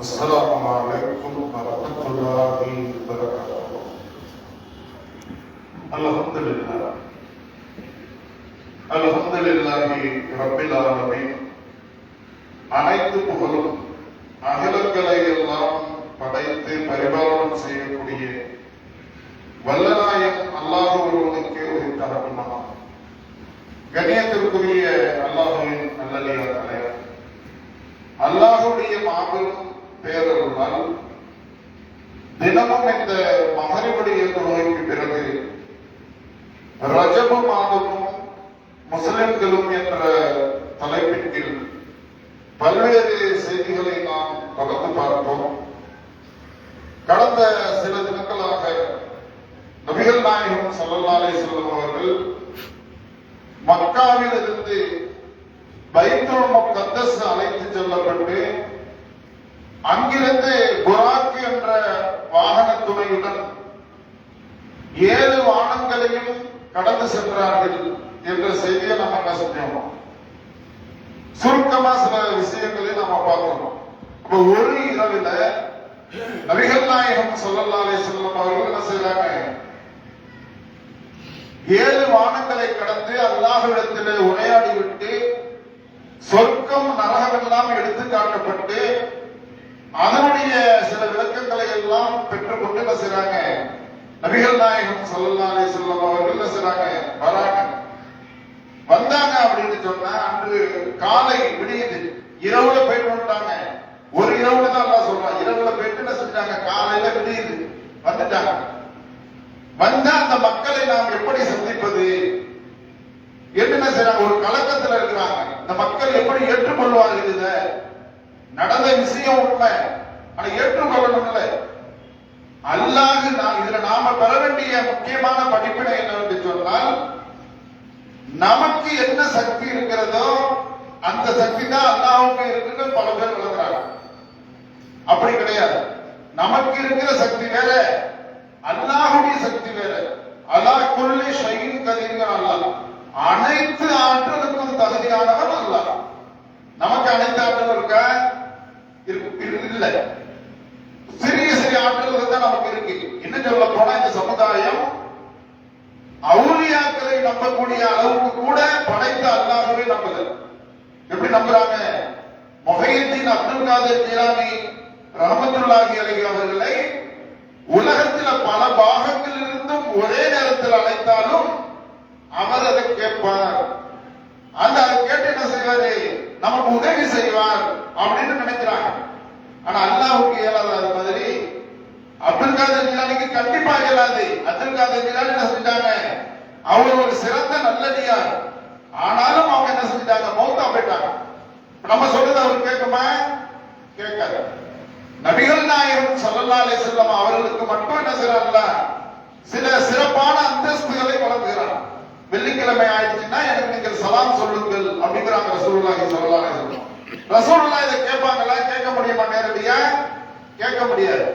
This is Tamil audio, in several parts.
السلام عليكم ورحمة الله وبركاته الحمد لله الحمد لله رب العالمين அனைத்து புகழும் அகிலங்களை எல்லாம் படைத்து பரிபாலனம் செய்யக்கூடிய வல்லநாயன் அல்லாஹ் ஒருவனுக்கு உரித்தாகட்டும் கண்ணியத்திற்குரிய அல்லாஹுவின் நல்லடியார்களே அல்லாஹுடைய மாபெரும் பேரருளால் தினமும் இந்த மகரிபுடைய தொழுகைக்கு பிறகு ரஜப மாதமும் முஸ்லிம்களும் என்ற தலைப்பின் கீழ் பல்வேறு செய்திகளை நாம் தொடர்ந்து பார்ப்போம். கடந்த சில தினங்களாக நபிகள் நாயகம் சல்லல்லாலே செல்லும் அவர்கள் மக்காவில் இருந்து பைத்துல் முகத்தஸ் அழைத்து செல்லப்பட்டு அங்கிருந்து புராக் என்ற வாகன துணையுடன் ஏழு வானங்களையும் கடந்து சென்றார்கள் என்ற செய்தியை நம்ம என்ன செஞ்சோம் சுருக்கமா சில விஷயங்களை நம்ம பார்க்கணும் அப்ப ஒரு இரவுல நபிகள் நாயகம் சொல்லல்லாலே அலைஹி அவர்கள் என்ன செய்றாங்க? ஏழு வானங்களை கடந்து அல்லாஹ்விடத்திலே உரையாடி விட்டு சொர்க்கம் நரகம் எல்லாம் எடுத்து காட்டப்பட்டு அதனுடைய சில விளக்கங்களை எல்லாம் பெற்றுக்கொண்டு என்ன செய்றாங்க? நபிகள் நாயகம் சொல்லலாலே அலைஹி அவர்கள் என்ன செய்றாங்க? வராங்க. வந்தாங்க அப்படின்னு சொன்னா அன்று காலை விடியுது. இரவுல போயிட்டு வந்துட்டாங்க. ஒரு இரவுல தான் அல்லாஹ் சொல்றான். இரவுல போயிட்டு என்ன செஞ்சாங்க? காலையில விடியுது. வந்துட்டாங்க. வந்தா அந்த மக்களை நாம் எப்படி சந்திப்பது? என்ன செய்றாங்க? ஒரு கலக்கத்துல இருக்கிறாங்க. இந்த மக்கள் எப்படி ஏற்றுக்கொள்வார்கள் இதை? நடந்த விஷயம் உண்மை ஆனா ஏற்றுக்கொள்ளணும்ல. அல்லாஹ் நான் இதுல நாம பெற வேண்டிய முக்கியமான படிப்பினை என்னவென்று சொன்னால் நமக்கு என்ன சக்தி இருக்கிறதோ அந்த சக்தி தான் அல்லாஹ்வுக்கு இருக்குன்னு பல பேர் விளங்குறாங்க அப்படி கிடையாது நமக்கு இருக்கிற சக்தி வேற அல்லாஹ்வுடைய சக்தி வேற அல்லாஹ் குல்லி ஷையின் கதீர்ங்க அல்லாஹ் அனைத்து ஆற்றலுக்கும் தகுதியானவன் அல்லாஹ் நமக்கு அனைத்து ஆற்றல் இருக்கா இருக்கு- இருக்கு- இல்ல சிறிய சிறிய ஆற்றல்கள் தான் நமக்கு இருக்கு என்ன சொல்ல போனா இந்த சமுதாயம் அவுலியாக்களை நம்பக்கூடிய அளவுக்கு கூட படைத்த அல்லாஹ்வை நம்புது எப்படி நம்புறாங்க? முகையத்தின் அப்துல் காதர் ஜிலானி ரஹமத்துல்லாஹி அலி அவர்களை உலகத்தில பல பாகங்களில் இருந்தும் ஒரே நேரத்தில் அழைத்தாலும் அவர் அதை கேட்பார். அந்த அதை கேட்டு என்ன செய்வாரு? நமக்கு உதவி செய்வார் அப்படின்னு நினைக்கிறாங்க. ஆனா அல்லாவுக்கு இயலாத அது மாதிரி அப்துல் காதர் ஜிலானிக்கு கண்டிப்பா இயலாது. அப்துல் காதர் ஜிலானி என்ன செஞ்சாங்க? அவர் ஒரு சிறந்த நல்ல ஆனாலும் அவங்க என்ன செஞ்சாங்க மௌத்தா போயிட்டாங்க இப்ப நம்ம சொல்றது அவர் கேட்குமா? கேட்காது. நபிகள் நாயகம் சல்லல்லாலே செல்லம் அவர்களுக்கு மட்டும் என்ன செய்யறாங்களா சில சிறப்பான அந்தஸ்துகளை வழங்குகிறார். வெள்ளிக்கிழமை ஆயிடுச்சுன்னா எனக்கு நீங்கள் சலாம் சொல்லுங்கள் அப்படிங்கிறாங்க ரசூலுல்லாஹி ஸல்லல்லாஹு அலைஹி வஸல்லம். இதை கேட்பாங்களா? கேட்க முடியுமா நேரடியா? கேட்க முடியாது.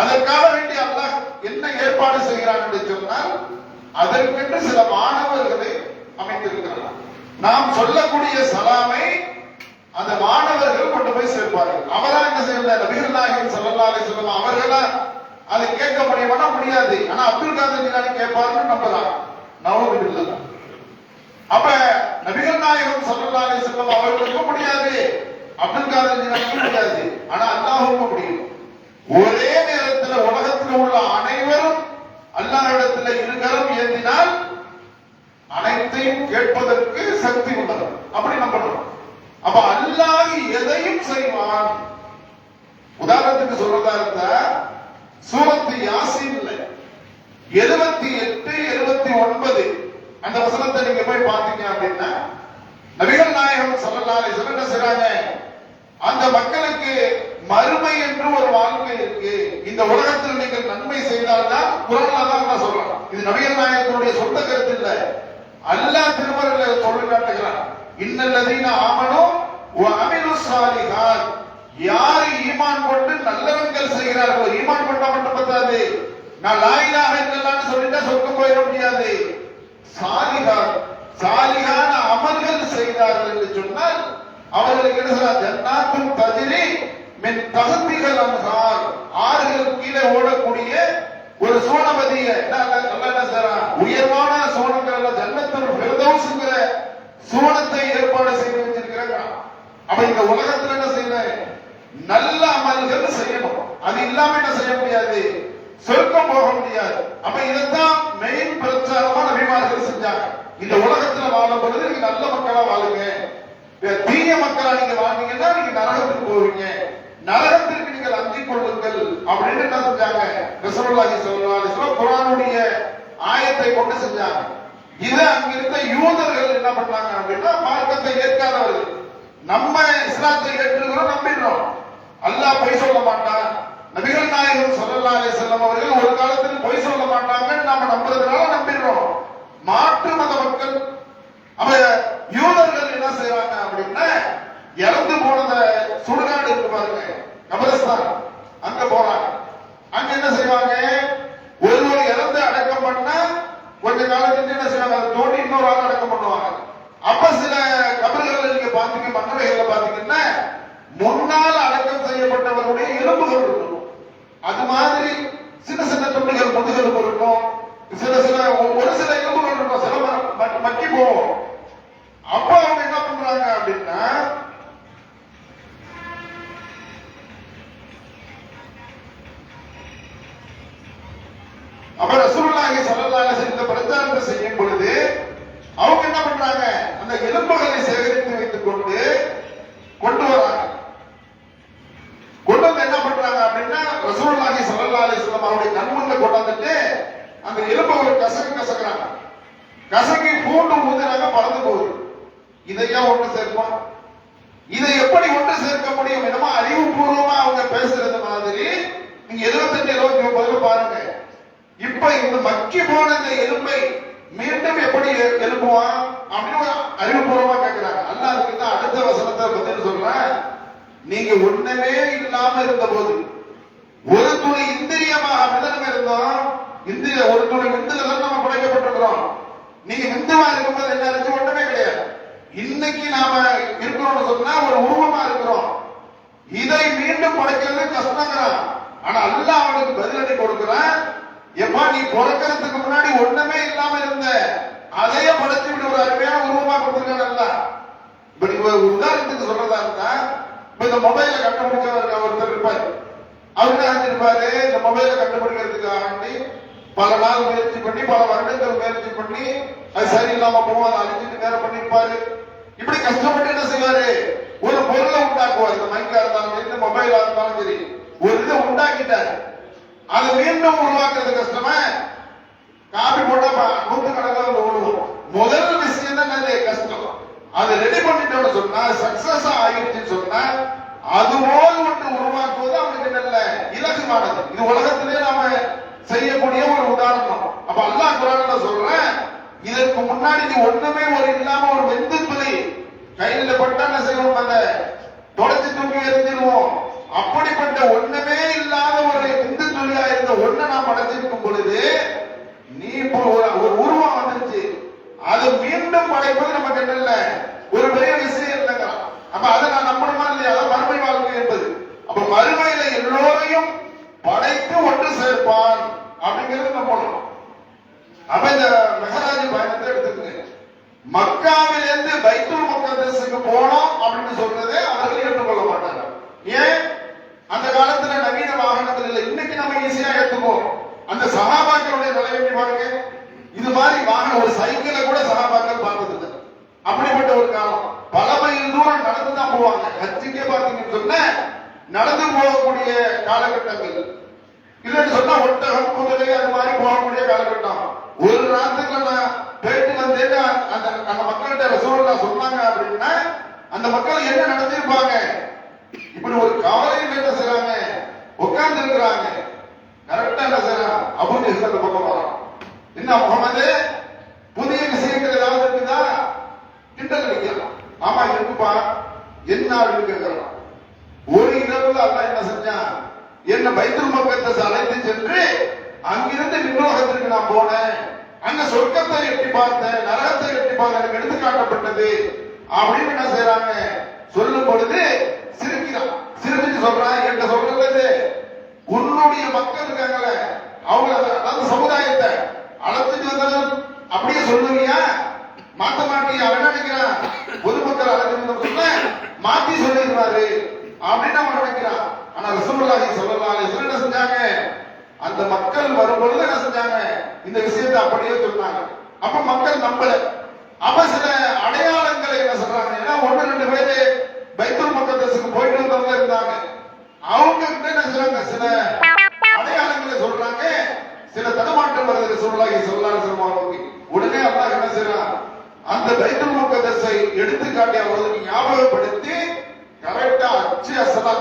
அதற்காக வேண்டி அல்லாஹ் என்ன ஏற்பாடு செய்கிறான் என்று சொன்னால் அதற்கென்று சில மாணவர்களை அமைத்திருக்கிறார். நாம் சொல்லக்கூடிய சலாமை அந்த மாணவர்கள் கொண்டு போய் சேர்ப்பார்கள். அவரா என்ன செய்யல நபிகள் நாயகம் ஸல்லல்லாஹு அவர்களா அதை கேட்க முடியுமானா முடியாது. ஆனா அப்துல் காதர் ஜிலானி கேட்பாருன்னு நம்பலாம் நவது இல்ல அப்ப நபிகள் நாயகம் ஸல்லல்லாஹு அலைஹி அவர்களுக்கும் முடியாது. அப்துல் காதர் ஜிலானிக்கு முடியாது. ஆனா அல்லாஹுக்கும் முடியும். ஒரே நேரத்தில் உலகத்தில் உள்ள அனைவரும் அல்லாஹ்விடத்தில் இருகரம் ஏந்தினால் அனைத்தையும் கேட்பதற்கு சக்தி உள்ளது அப்படி நம்பணும் அப்ப அல்லாஹ் எதையும் செய்வான் உதாரணத்துக்கு சொல்றதா இருந்தா சூரத்து யாசின்ல எழுபத்தி எட்டு எழுபத்தி ஒன்பது அந்த வசனத்தை நீங்க போய் பாத்தீங்க அப்படின்னா நபிகள் நாயகம் ஸல்லல்லாஹு என்ன செய்றாங்க? அந்த மக்களுக்கு மறுமை என்று ஒரு வாழ்க்கை இருக்கு. இந்த உலகத்தில் நீங்கள் நன்மை செய்தால்தான் குரான்ல தான் சொல்லலாம். இது நபிகள் நாயகத்தினுடைய சொந்த கருத்து இல்ல. அல்லாஹ் திருமறையில சொல்லி காட்டுகிறான். இன்னல்லதீன ஆமனும் வ அமிலு சாலிஹாத் யார் ஈமான் கொண்டு நல்லவங்கள் செய்கிறார்களோ? ஈமான் கொண்டா மட்டும் பத்தாது. நான் லாயிலாக இல்லைன்னு சொல்லிட்டா சொர்க்கம் போயிட முடியாது. சாலிகான் சாலிகான அமல்கள் செய்தார்கள் என்று சொன்னால் அவர்களுக்கு என்ன சொல்றார் ஜன்னாத்தும் தஜிரி மின் தகுதிகள் அன்சார் ஆறுகள் கீழே ஓடக்கூடிய ஒரு சோனபதிய நல்லா என்ன செய்யறான் உயர்வான சோனங்கள்ல ஜன்னத்தில் பிரதோஷங்கிற சோனத்தை ஏற்பாடு செய்து வச்சிருக்கிறாங்க அப்ப இந்த உலகத்துல என்ன செய்யணும் நல்ல அமல்கள் செய்யணும். அது இல்லாம என்ன செய்ய முடியாது? சொர்க்கம் போக முடியாது. அப்ப இதைத்தான் மெயின் பிரச்சாரமா நபிமார்கள் செஞ்சாங்க. இந்த உலகத்துல வாழும் பொழுது நீங்க நல்ல மக்களா வாழுங்க. தீய மக்களா நீங்க வாழ்ந்தீங்கன்னா நீங்க நரகத்துக்கு போவீங்க. நரகத்திற்கு நீங்கள் அஞ்சி கொள்ளுங்கள் அப்படின்னு என்ன செஞ்சாங்க? ரசூலுல்லாஹி ஸல்லல்லாஹு குரானுடைய ஆயத்தை கொண்டு செஞ்சாங்க. இது அங்கிருந்த யூதர்கள் என்ன பண்ணாங்க அப்படின்னா மார்க்கத்தை ஏற்காதவர்கள். நம்ம இஸ்லாத்தை ஏற்றுக்கிறோம் நம்பிடுறோம். அல்லாஹ் பொய் சொல்ல மாட்டான். நபிகள் நாயகம் சொல்லல்லா அலே செல்லம் அவர்கள் ஒரு காலத்தில் பொய் சொல்ல மாட்டாங்கன்னு நாம நம்புறதுனால நம்பிடுறோம். மாற்று மத மக்கள் அப்ப யூதர்கள் என்ன செய்றாங்க அப்படின்னா இறந்து போனத சுடுகாடு இருக்கு பாருங்க கபரஸ்தான் அங்க போறாங்க அங்க என்ன செய்வாங்க ஒருவர் இறந்து அடக்கம் பண்ணா கொஞ்ச காலத்துக்கு என்ன செய்வாங்க அதை தோண்டி இன்னொரு ஆள் அடக்கம் பண்ணுவாங்க அப்ப சில கபறுகள் நீங்க பாத்தீங்க மன்னரைகள்ல பாத்தீங்கன்னா முன்னால் அடக்கம் செய்யப்பட்டவருடைய எலும்புகள் இருக்கும் அது மாதிரி சின்ன சின்ன துண்டுகள் முதுகெலும்பு இருக்கும் சில சில ஒரு சில எலும்புகள் இருக்கும் சில மக்கி போவோம். அப்ப அவங்க என்ன பண்றாங்க அப்படின்னா அப்ப ரசூலுல்லாஹி ஸல்லல்லாஹு அலைஹி வஸல்லம் இந்த பிரச்சாரத்தை செய்யும் பொழுது அவங்க என்ன பண்றாங்க? அந்த எலும்புகளை சேகரித்து வைத்துக் கொண்டு கொண்டு வராங்க. கொண்டு வந்து என்ன பண்றாங்க அப்படின்னா ரசூலுல்லாஹி ஸல்லல்லாஹு அலைஹி வஸல்லம் அவருடைய கொண்டு வந்துட்டு அந்த எலும்புகளை கசக்கு கசக்குறாங்க. கசக்கி பூண்டு ஊதுறாங்க பறந்து போகுது. இதையா ஒன்று சேர்ப்போம். இதை எப்படி ஒன்று சேர்க்க முடியும் என்னமோ அறிவுபூர்வமா அவங்க பேசுறது மாதிரி நீங்க எழுபத்தஞ்சு இருபத்தி ஒன்பதுல பாருங்க. இப்ப இந்த மக்கி போன இந்த எலும்பை மீண்டும் எப்படி எழுப்புவான் அப்படின்னு அறிவுபூர்வமா கேட்கிறாங்க அல்லாஹ் அதுக்கு தான் அடுத்த வசனத்தை பதில் சொல்றேன். நீங்க ஒண்ணுமே இல்லாம இருந்த போது ஒரு துளி இந்திரியமாக மிதனம் இருந்தோம்? இந்திய ஒரு துளி விந்துல தான் நம்ம படைக்கப்பட்டிருக்கிறோம். நீங்க இந்துவா இருக்கும்போது என்ன இருக்கு ஒன்றுமே கிடையாது. இன்னைக்கு நாம இருக்கிறோம்னு சொன்னா ஒரு உருவமா இருக்கிறோம். இதை மீண்டும் படைக்கிறது கஷ்டங்கிறான் ஆனா அல்ல அவனுக்கு பதிலடி கொடுக்கிறான். எப்பா நீ பிறக்கிறதுக்கு முன்னாடி ஒண்ணுமே இல்லாம இருந்த அதையே படைச்சு விட. ஒரு அருமையான உருவமா கொடுத்துருக்கான் அல்லாஹ். இப்ப நீங்க ஒரு உதாரணத்துக்கு சொல்றதா இருந்தா இப்ப இந்த மொபைல கண்டுபிடிச்சவர் ஒருத்தர் இருப்பாரு. அவர் என்ன செஞ்சிருப்பாரு? இந்த மொபைல கண்டுபிடிக்கிறதுக்காக பல நாள் முயற்சி பண்ணி பல வருடங்கள் முயற்சி பண்ணி அது சரியில்லாம போவோம் அதை அழிஞ்சிட்டு வேற பண்ணிருப்பாரு இப்படி கஷ்டப்பட்டு என்ன செய்வாரு? ஒரு பொருளை உண்டாக்குவார். இந்த மைக்கா இருந்தாலும் சரி இந்த மொபைலா இருந்தாலும் சரி. ஒரு இதை உண்டாக்கிட்டாரு. அதை மீண்டும் உருவாக்குறது கஷ்டமா? காப்பி போட்டா ப- நூற்றுக்கணக்கில் ஓடுவோம் முதல் விஷயம் தான் நிறைய கஷ்டம். அதை ரெடி பண்ணிட்டோம்னு சொன்னா சக்சஸ் ஆயிடுச்சுன்னு சொன்னா அதுபோல் ஒன்று உருவாக்குவது அவனுக்கு நல்ல இலகுவானது. இது உலகத்திலே நாம செய்யக்கூடிய ஒரு உதாரணம். அப்ப அல்லா குரான் சொல்றேன் இதற்கு முன்னாடி நீ ஒண்ணுமே ஒரு இல்லாம ஒரு வெந்து துளி கையில பட்டா என்ன செய்வோம் அந்த தொடச்சி தூக்கி எரிஞ்சிருவோம் அப்படிப்பட்ட ஒண்ணுமே இல்லாத ஒரு இந்து துளியா இருந்த ஒண்ணை நாம் படைச்சிருக்கும் பொழுது நீ இப்போ ஒரு உருவம் வந்துருச்சு. அது மீண்டும் படைப்பது நமக்கு என்ன இல்ல ஒரு பெரிய விஷயம் இல்லைங்கிறான் அப்ப அதை நான் நம்பணுமா இல்லையா? அதான் மறுமை வாழ்க்கை என்பது. அப்ப மறுமையில எல்லோரையும் படைத்து ஒன்று சேர்ப்பான். அப்ப இந்த மெஹராஜ் பயணத்தை எடுத்துக்கிறேன் மக்காவிலிருந்து பைத்தூர் முகத்தஸுக்கு போனோம் அப்படின்னு சொல்றதே அவர்கள் ஏற்றுக்கொள்ள மாட்டாங்க. ஏன்? அந்த காலத்துல நவீன வாகனங்கள் இல்லை. இன்னைக்கு நம்ம ஈஸியா ஏத்துக்குவோம். அந்த சகாபாக்களுடைய நிலைமை பாருங்க இது மாதிரி வாகனம் ஒரு சைக்கிளை கூட சகாபாக்கள் பார்த்தது இல்லை. அப்படிப்பட்ட ஒரு காலம் பல மைல் தூரம் நடந்து தான் போவாங்க ஹஜ்ஜுக்கே பார்த்தீங்கன்னு சொன்ன நடந்து போகக்கூடிய காலகட்டங்கள் இல்லைன்னு சொன்னா ஒட்டகம் குதிரை அது மாதிரி போகக்கூடிய காலகட்டம் ஒரு ராத்திரில போயிட்டு அந்த அந்த மக்கள்கிட்ட ரசூலுல்லா சொன்னாங்க அப்படின்னா அந்த மக்கள் என்ன நடந்திருப்பாங்க இப்படி ஒரு கவலையில் என்ன செய்யறாங்க உட்கார்ந்து இருக்கிறாங்க கரெக்டா என்ன செய்யறான் அப்படின்னு அந்த பக்கம் வரான். என்ன முகமது சொர்க்கத்தை எட்டி பார்த்த நரகத்தை எட்டி பார்த்த எனக்கு எடுத்துக்காட்டப்பட்டது அப்படின்னு என்ன செய்யறாங்க சொல்லும் பொழுது சிரிக்கிறான். சிரிச்சுட்டு சொல்றான் என்கிட்ட சொல்றது உன்னுடைய மக்கள் இருக்காங்களே சொல்லலாகி உடனே அல்லாஹ் என்ன செய்யறான் அந்த பைத்துல் முகதசை எடுத்து காட்டி அவர்களுக்கு ஞாபகப்படுத்தி கரெக்டா அச்சு அசலா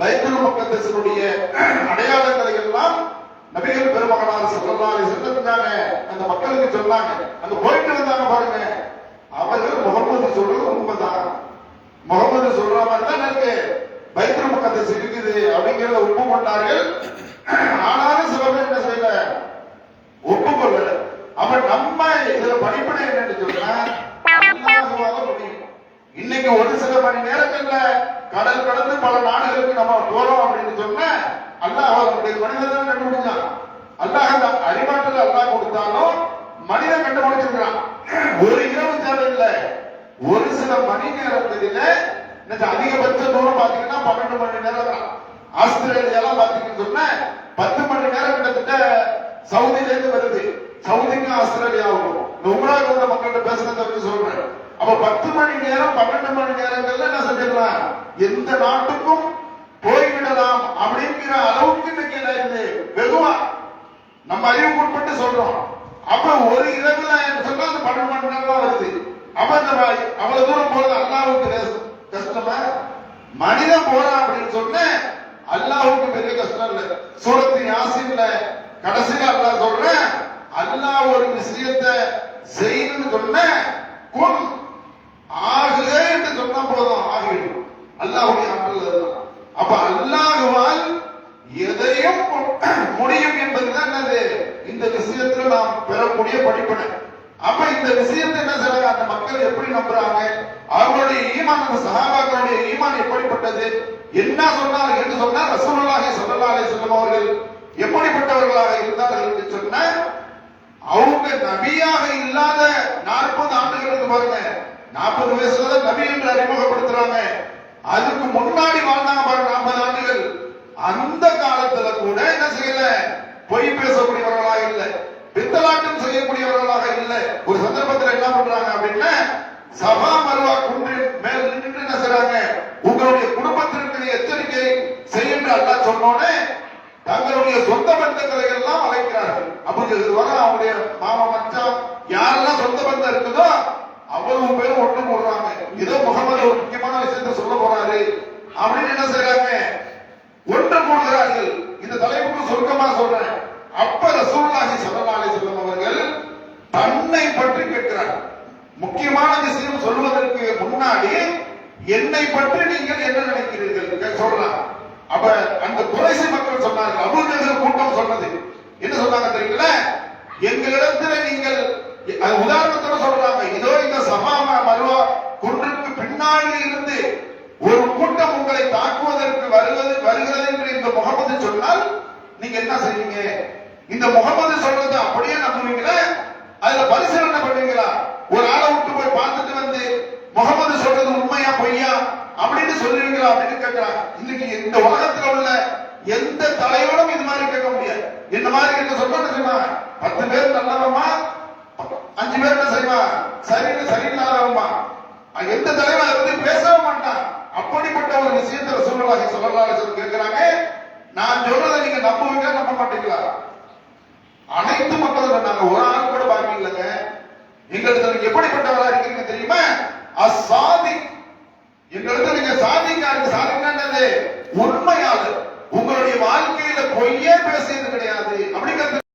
பைத்துல் முகத்தஸினுடைய அடையாளங்களை எல்லாம் நபிகள் பெருமகனார் சொல்லலாம் அலைஹி அந்த மக்களுக்கு சொன்னாங்க. அந்த போயிட்டு இருந்தாங்க பாருங்க. அவர்கள் முகமது சொல்றது உண்மைதான். முகமது சொல்ற மாதிரி தான் இருக்கு. பைத்துல் முகத்தஸ் இருக்குது அப்படிங்கிறத ஒப்புக்கொண்டார்கள். ஆனாலும் சில பேர் என்ன செய்யல? அப்ப நம்ம இதுல படிப்பனை என்னன்னு சொன்னா முடியும். இன்னைக்கு ஒரு சில மணி நேரங்கள்ல கடல் கடந்து பல நாடுகளுக்கு நம்ம போறோம் அப்படின்னு சொன்னா அல்லாஹ் அவருடைய மனிதன் தான் கண்டுபிடிச்சான் அல்லாஹ் அந்த அறிவாற்றல் அல்லாஹ் கொடுத்தாலும் மனிதன் கண்டுபிடிச்சிருக்கிறான். ஒரு இரவு தேவையில்லை. ஒரு சில மணி நேரத்தில அதிகபட்ச தூரம் பாத்தீங்கன்னா பன்னெண்டு மணி நேரம் தான் ஆஸ்திரேலியாலாம் பாத்தீங்கன்னு சொன்னா பத்து மணி நேரம் கிட்டத்தட்ட சவுதியில இருந்து வருது. சவுதிக்கும் ஆஸ்திரேலியாவுக்கும் இந்த உமராக்கு வந்த மக்கள்கிட்ட பேசுறது அப்படின்னு சொல்றேன். அப்ப பத்து மணி நேரம் பன்னெண்டு மணி நேரங்கள்ல என்ன செஞ்சிடலாம். எந்த நாட்டுக்கும் போய்விடலாம் அப்படிங்கிற அளவுக்கு இன்னைக்கு என்ன வெகுவா. நம்ம அறிவுக்கு உட்பட்டு சொல்றோம். அப்ப ஒரு இரவுல சொன்னா அந்த பன்னெண்டு மணி நேரம் தான் வருது. அப்ப இந்த அவ்வளவு தூரம் போறது அல்லாவுக்கு கஷ்டமா? மனிதன் போறான் அப்படின்னு சொன்ன அல்லாவுக்கு பெரிய கஷ்டம் இல்லை. சூரத்து யாசின்ல கடைசியில அல்லாஹ் சொல்றேன் அல்லாஹ் ஒரு விஷயத்தை செய்யணும்னு சொன்ன குன் ஆகுக என்று சொன்ன போதும் ஆகிவிடும். அல்லாஹுடைய ஆற்றல் அதுதான். அப்ப அல்லாஹுவால் எதையும் முடியும் என்பதுதான் என்னது? இந்த விஷயத்துல நாம் பெறக்கூடிய படிப்பனை. அப்ப இந்த விஷயத்தை என்ன செய்றாங்க? அந்த மக்கள் எப்படி நம்புறாங்க? அவருடைய ஈமான் அந்த சகாபாக்களுடைய ஈமான் எப்படிப்பட்டது? என்ன சொன்னார் என்று சொன்னால் ரசூலுல்லாஹி ஸல்லல்லாஹு அலைஹி வஸல்லம் அவர்கள் எப்படிப்பட்டவர்களாக இருந்தார்கள் என்று சொன்ன அவங்க நபியாக இல்லாத நாற்பது ஆண்டுகளுக்கு பாருங்க. நாற்பது வயசுல நபி என்று அறிமுகப்படுத்துறாங்க. அதுக்கு முன்னாடி வாழ்ந்தாங்க பாருங்க நாற்பது ஆண்டுகள். அந்த காலத்துல கூட என்ன செய்யல? பொய் பேசக்கூடியவர்களாக இல்ல. பித்தலாட்டம் செய்யக்கூடியவர்களாக இல்ல. ஒரு சந்தர்ப்பத்தில் என்ன பண்றாங்க அப்படின்னா சபா மருவா குன்றின் மேல் நின்று என்ன செய்றாங்க? உங்களுடைய குடும்பத்திற்கு எச்சரிக்கை செய்யுங்க அல்லாஹ் சொன்னோன்னே தங்களுடைய சொந்த பந்தங்களை எல்லாம் அழைக்கிறார்கள். அப்படி வர அவங்களுடைய மாமா மச்சான் யாரெல்லாம் சொந்த பந்தம் இருக்குதோ அவ்வளவு பேரும் ஒன்று போடுறாங்க. ஏதோ முகமது ஒரு முக்கியமான விஷயத்த சொல்ல போறாரு அப்படின்னு என்ன செய்றாங்க ஒன்று கூடுகிறார்கள் இந்த தலைப்புக்கு சுருக்கமா சொல்றேன் அப்ப ரசூலுல்லாஹி ஸல்லல்லாஹு அலைஹி வஸல்லம் அவர்கள் தன்னை பற்றி கேட்கிறார் முக்கியமான விஷயம் சொல்வதற்கு முன்னாடி என்னை பற்றி நீங்கள் என்ன நினைக்கிறீர்கள் கே- சொல்றான் அப்ப அந்த குறைசி மக்கள் சொன்னார்கள் அபூஜஹல் கூட்டம் சொன்னது என்ன சொன்னாங்க தெரியுங்களா எங்களிடத்துல நீங்கள் அது உதாரணத்தோட சொல்றாங்க இதோ இந்த சபாமா மருவா குன்றுக்கு பின்னாடி இருந்து ஒரு கூட்டம் உங்களை தாக்குவதற்கு வருவது வருகிறது என்று இந்த முகமது சொன்னால் நீங்க என்ன செய்வீங்க? இந்த முகமது சொல்றதை அப்படியே நம்புவீங்களா? அதுல பரிசீலனை பண்ணுவீங்களா ஒரு ஆளை விட்டு போய் பார்த்துட்டு வந்து முகமது சொல்றது உண்மையா பொய்யா அப்படின்னு சொல்லுவீங்களா அப்படின்னு கேட்கிறாங்க. இன்னைக்கு இந்த உலகத்துல உள்ள எந்த தலைவனும் இது மாதிரி கேட்க முடியாது. என்ன மாதிரி கேட்க சொல்ல என்ன பத்து பேர் நல்லவமா அஞ்சு பேர் என்ன செய்வான் சரின்னு சரியில்லாதவமா எந்த தலைவன் அதை பத்தி பேசவே மாட்டான். அப்படிப்பட்ட ஒரு விஷயத்தை ரசூலுல்லாஹி ஸல்லல்லாஹு கேட்கிறாங்க. நான் சொல்றதை நீங்க நம்புவீங்க நம்ப மாட்டீங்களா? அனைத்து மக்களும் நாங்க ஒரு ஆள் கூட பாக்கி இல்லைங்க. எங்களுக்கு நீங்க எப்படிப்பட்டவரா இருக்கீங்க தெரியுமா? அசாதி. எங்களுக்கு நீங்க சாதிக்காரு சாதிக்காண்டது உண்மையாது உங்களுடைய வாழ்க்கையில பொய்யே பேசியது கிடையாது. அப்படிங்கிறது